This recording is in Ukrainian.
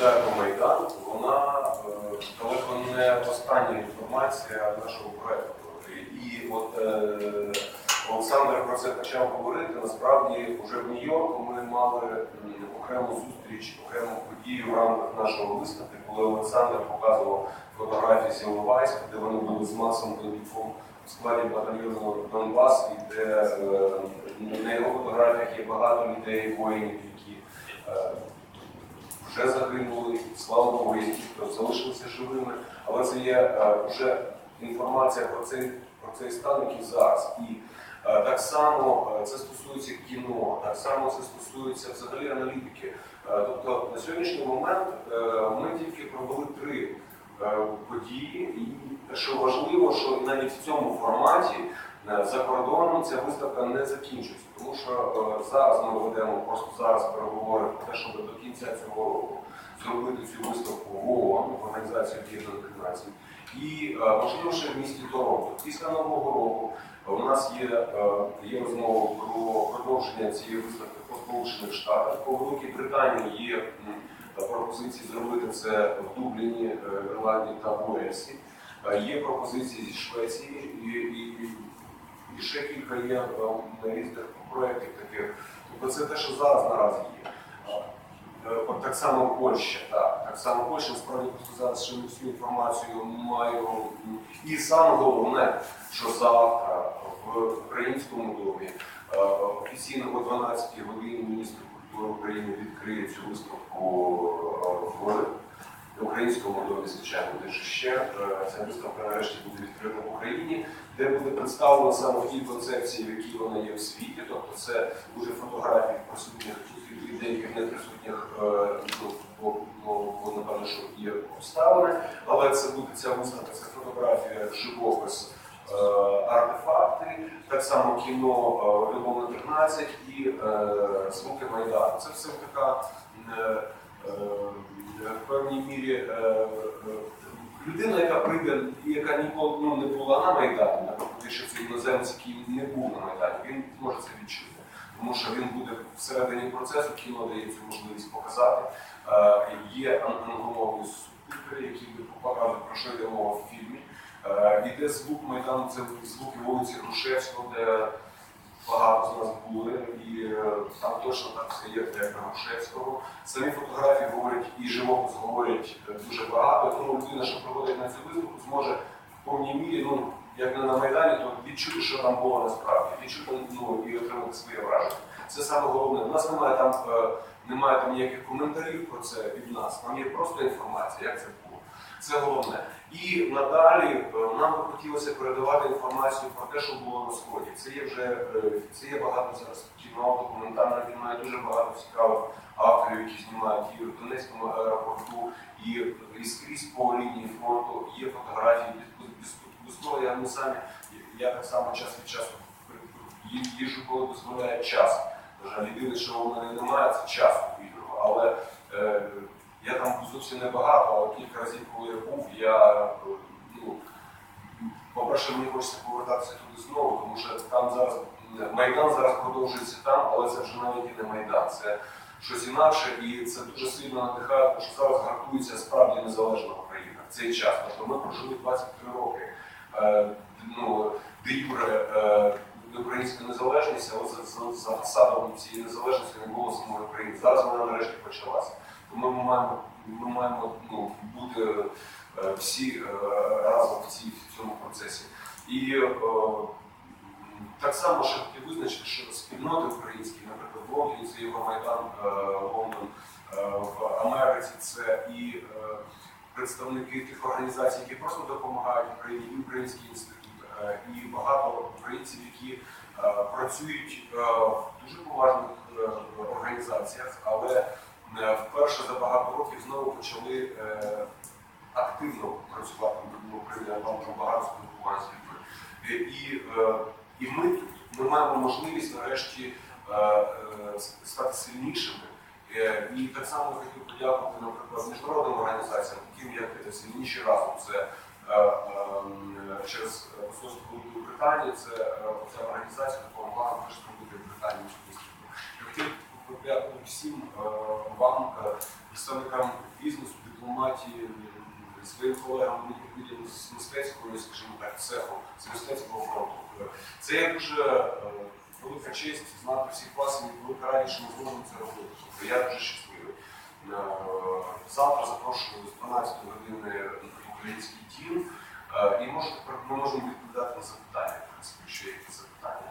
розповідає про Майдан, вона е, далеко не остання інформація нашого проекту. І от е, Олександр про це почав говорити. Насправді, вже в Нью-Йорку ми мали окрему зустріч, окрему подію в рамках нашого виставки, коли Олександр показував фотографії з Іловайська, де вони були з Максом Бендюком в складі батальйону Донбас, і де е, на його фотографіях є багато людей, воїнів, які е, вже загинули, слава Богу, є ті, хто залишилися живими, але це є е, вже інформація про цей, про цей стан, який зараз. І е, так само е, це стосується кіно, так само це стосується взагалі аналітики. Тобто на сьогоднішній момент ми тільки провели три події, і що важливо, що навіть в цьому форматі за кордоном ця виставка не закінчується, тому що е, зараз ми ведемо просто зараз переговори про те, щоб до кінця цього року зробити цю виставку в ООН, в Організації Об'єднаних Націй, і е, можливо ще в місті Торонто. Після нового року у нас є, е, є розмова про продовження цієї виставки по Сполучених Штатах. По Великій Британії є пропозиції зробити це в Дубліні, е, Ірландії та Уельсі. Е, Є пропозиції зі Швеції і, і, і ще кілька є е, різних проєктів таких. Тобто це те, що зараз наразі є. Е, От так само Польща, так, так само Польща, просто зараз ще не всю інформацію маю. І саме головне, що завтра в українському домі е, офіційно о 12 годині міністр культури України відкриє цю виставку в українському домі, звичайно, де ще е, ця виставка нарешті буде відкрита в Україні, де буде представлена саме в тій концепції, в якій вона є в світі. Тобто це буде фотографії присутніх і деяких неприсутніх, е, бо, напевно, що є обставини, але це буде ця виставка, це фотографія, живопис, е, артефакти, так само кіно Любов на 13 і звуки Майдану. Це все така в певній мірі е, е, людина, яка прийде, і яка ніколи ну, не була на Майдані, наприклад, що це іноземець, який не був на Майдані, він може це відчути. Тому що він буде всередині процесу, кіно дає цю можливість показати. Е, Є англомовні субтитри, які показувати, про що йде мова в фільмі. Е, Іде звук Майдану, це звуки вулиці Грушевського, де багато з нас були, і е, там точно так все є, як на Грушевського. Самі фотографії говорять і живопис говорять е, дуже багато, тому людина, що проводить на цю виставку, зможе в повній мірі, ну, як не на Майдані, то відчути, що там було насправді, відчути ну, і отримати своє враження. Це саме головне. У нас немає там, е, немає там ніяких коментарів про це від нас, там є просто інформація, як це було. Це головне. І надалі е, нам би хотілося передавати інформацію про те, що було на сході. Це є вже е, це є багато зараз кіно, документальне кіно, є дуже багато цікавих авторів, які знімають і в Донецькому аеропорту, і, і скрізь по лінії фронту. Є фотографії без, того, я ми самі. Я так само час від часу ї- їжджу, коли дозволяє час. На жаль, єдине, що у мене немає, це часу вільного. Але е, я там зовсім небагато, але кілька разів, коли я був, я ну, по-перше, мені хочеться повертатися туди знову, тому що там зараз Майдан зараз продовжується там, але це вже навіть і не Майдан, це щось інакше, і це дуже сильно надихає, тому що зараз гартується справді незалежна Україна в цей час. Тобто ми прожили 23 роки. Е, ну, де юре е, українська незалежність, але за, за, за фасадом цієї незалежності не було самої України. Зараз вона нарешті почалася. Ми маємо, ми маємо ну, бути е, всі е, разом в, цій, в цьому процесі. І е, так само ще хотів визначити, що спільноти українські, наприклад, в Лондоні це Євромайдан, Лондон, в Америці це і представники тих організацій, які просто допомагають Україні, і Український інститут, і багато українців, які працюють в дуже поважних організаціях, але вперше за багато років знову почали е, активно працювати там багато спілкування з людьми. Е, І, е, і ми ми маємо можливість нарешті е, е, стати сильнішими. Е, І так само хотів подякувати, наприклад, міжнародним організаціям, таким як сильніші разом. Це е, е, через посольство Великої Британії, це е, ця організація допомагала нам теж зробити в Британії цю виставку. Я хотів подякувати всім е, вам, е, представникам бізнесу, дипломатії, своїм колегам з мистецького, скажімо так, цеху, з мистецького фронту. Це є дуже е, велика честь знати всіх вас і велика радість, що ми зможемо це робити. Тобто я дуже щасливий. Е, Завтра запрошую з 12 години український дім. Е, І ми можемо відповідати на запитання, в принципі, якщо є.